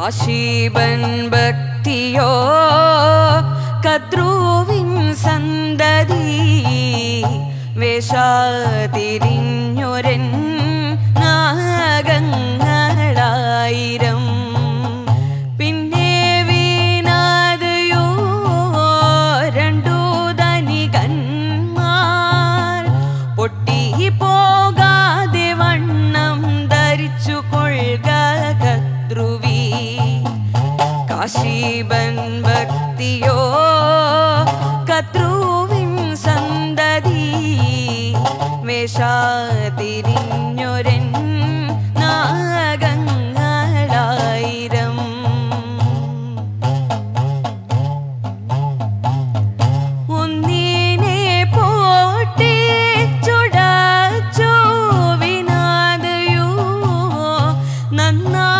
കാശീപൻ ഭക്തിയോ കദ്രുവിൻ സന്തതി വേഷാതിരിഞ്ഞൊരൻ കാശീപൻ ഭക്തിയോ കത്രുവിൻ സന്തതി വേഷാതിരിഞ്ഞൊരൻ നാഗങ്ങളായിരം. ഒന്നിനെ വിനാദയോ നന്നായി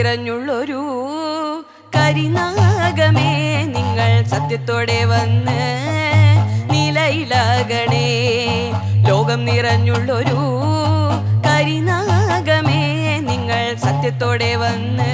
നിറഞ്ഞുള്ളൊരു കരിനാഗമേ നിങ്ങൾ സത്യത്തോടെ വന്ന് നിലയിലാകണേ. ലോകം നിറഞ്ഞുള്ളൊരു കരിനാഗമേ നിങ്ങൾ സത്യത്തോടെ വന്ന്